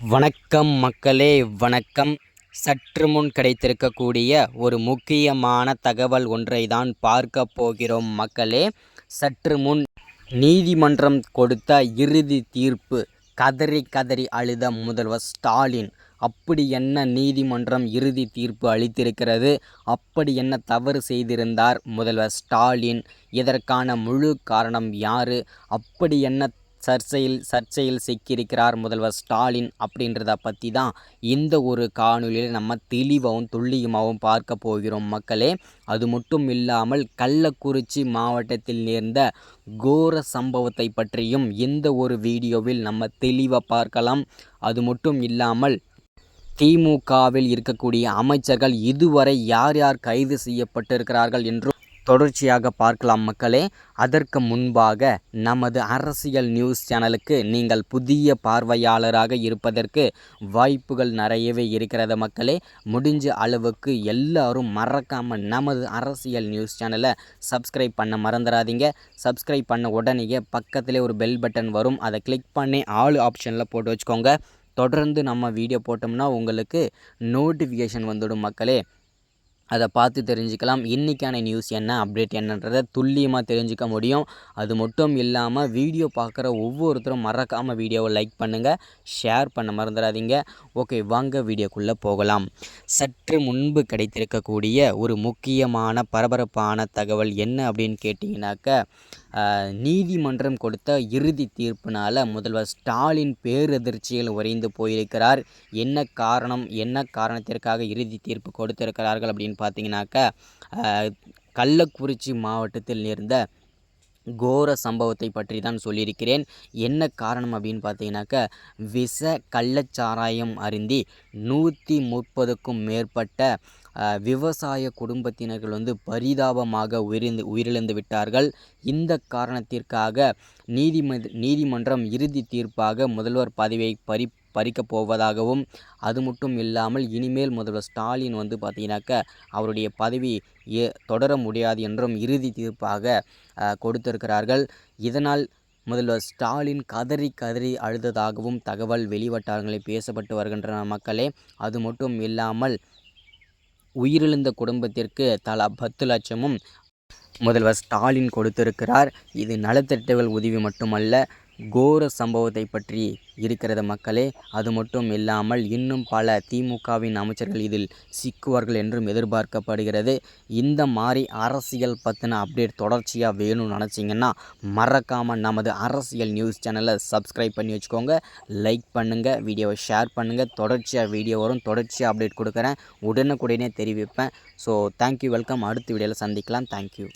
வணக்கம் மக்களே வணக்கம். சற்று முன் கிடைத்திருக்கக்கூடிய ஒரு முக்கியமான தகவல் ஒன்றை தான் பார்க்க போகிறோம் மக்களே. சற்று முன் நீதிமன்றம் கொடுத்த இறுதி தீர்ப்பு கதறி கதறி அழுத முதல்வர் ஸ்டாலின். அப்படி என்ன நீதிமன்றம் இறுதி தீர்ப்பு அளித்திருக்கிறது? அப்படி என்ன தவறு செய்திருந்தார் முதல்வர் ஸ்டாலின்? இதற்கான முழு காரணம் யார்? அப்படி என்ன சர்ச்சையில் சர்ச்சையில் சிக்கியிருக்கிறார் முதல்வர் ஸ்டாலின் அப்படின்றத பற்றி தான் இந்த ஒரு காணொலியில் நம்ம தெளிவாகவும் துல்லியமாகவும் பார்க்க போகிறோம் மக்களே. அது மட்டும் இல்லாமல் கள்ளக்குறிச்சி மாவட்டத்தில் நேர்ந்த கோர சம்பவத்தை பற்றியும் இந்த ஒரு வீடியோவில் நம்ம தெளிவாக பார்க்கலாம். அது மட்டும் இல்லாமல் திமுகவில் இருக்கக்கூடிய அமைச்சர்கள் இதுவரை யார் யார் கைது செய்யப்பட்டிருக்கிறார்கள் என்றும் தொடர்ச்சியாக பார்க்கலாம் மக்களே. அதற்கு முன்பாக நமது அரசியல் நியூஸ் சேனலுக்கு நீங்கள் புதிய பார்வையாளராக இருப்பதற்கு வாய்ப்புகள் நிறையவே இருக்கிறது மக்களே. முடிஞ்ச அளவுக்கு எல்லாரும் மறக்காமல் நமது அரசியல் நியூஸ் சேனலை சப்ஸ்கிரைப் பண்ண மறந்துடாதீங்க. சப்ஸ்கிரைப் பண்ண உடனேயே பக்கத்திலே ஒரு பெல் பட்டன் வரும். அதை கிளிக் பண்ணி ஆல் ஆப்ஷனில் போட்டு வச்சுக்கோங்க. தொடர்ந்து நம்ம வீடியோ போட்டோம்னா உங்களுக்கு நோட்டிஃபிகேஷன் வந்துடும் மக்களே. அதை பார்த்து தெரிஞ்சுக்கலாம். இன்றைக்கான நியூஸ் என்ன அப்டேட் என்னன்றதை துல்லியமாக தெரிஞ்சுக்க முடியும். அது மட்டும் இல்லாமல் வீடியோ பார்க்குற ஒவ்வொருத்தரும் மறக்காமல் வீடியோவை லைக் பண்ணுங்கள் ஷேர் பண்ண மறந்துடாதீங்க. ஓகே வாங்க வீடியோக்குள்ளே போகலாம். சற்று முன்பு கிடைத்திருக்கக்கூடிய ஒரு முக்கியமான பரபரப்பான தகவல் என்ன அப்படின்னு கேட்டிங்கனாக்க நீதிமன்றம் கொடுத்த இறுதி தீர்ப்பினால் முதல்வர் ஸ்டாலின் பேரதிர்ச்சியில் உறைந்து போயிருக்கிறார். என்ன காரணம் என்ன காரணத்திற்காக இறுதி தீர்ப்பு கொடுத்திருக்கிறார்கள் அப்படின்னு பார்த்தீங்கன்னாக்கா கள்ளக்குறிச்சி மாவட்டத்தில் நேர்ந்த கோர சம்பவத்தை பற்றி தான் சொல்லியிருக்கிறேன். என்ன காரணம் அப்படின்னு பார்த்தீங்கன்னாக்க விஷ கள்ளச்சாராயம் அருந்தி நூற்றி முப்பதுக்கும் மேற்பட்ட விவசாய குடும்பத்தினர்கள் வந்து பரிதாபமாக உயிரிழந்து உயிரிழந்து விட்டார்கள். இந்த காரணத்திற்காக நீதிம நீதிமன்றம் இறுதி தீர்ப்பாக முதல்வர் பதவியை பறி பறிக்கப் போவதாகவும் அது மட்டும் இல்லாமல் இனிமேல் முதல்வர் ஸ்டாலின் வந்து பார்த்தீங்கன்னாக்க அவருடைய பதவி ஏ தொடர முடியாது என்றும் இறுதி தீர்ப்பாக கொடுத்திருக்கிறார்கள். இதனால் முதல்வர் ஸ்டாலின் கதறி கதறி அழுததாகவும் தகவல் வெளிவட்டாரங்களில் பேசப்பட்டு வருகின்றன மக்களே. அது மட்டும் இல்லாமல் உயிரிழந்த குடும்பத்திற்கு தலா பத்து லட்சமும் முதல்வர் ஸ்டாலின் கொடுத்திருக்கிறார். இது நலத்திட்டங்கள் உதவி மட்டுமல்ல கோர சம்பவத்தை பற்றி இருக்கிறது மக்களே. அது மட்டும் இல்லாமல் இன்னும் பல திமுகவின் அமைச்சர்கள் இதில் சிக்குவார்கள் என்றும் எதிர்பார்க்கப்படுகிறது. இந்த மாதிரி அரசியல் பற்றின அப்டேட் தொடர்ச்சியாக வேணும்னு நினச்சிங்கன்னா மறக்காமல் நமது அரசியல் நியூஸ் சேனலை சப்ஸ்கிரைப் பண்ணி வச்சுக்கோங்க. லைக் பண்ணுங்கள் வீடியோவை ஷேர் பண்ணுங்கள் தொடர்ச்சியாக வீடியோ வரும் தொடர்ச்சியாக அப்டேட் கொடுக்குறேன். உடனுக்குடனே தெரிவிப்பேன். ஸோ தேங்க்யூ வெல்கம் அடுத்த வீடியோவில் சந்திக்கலாம். தேங்க்யூ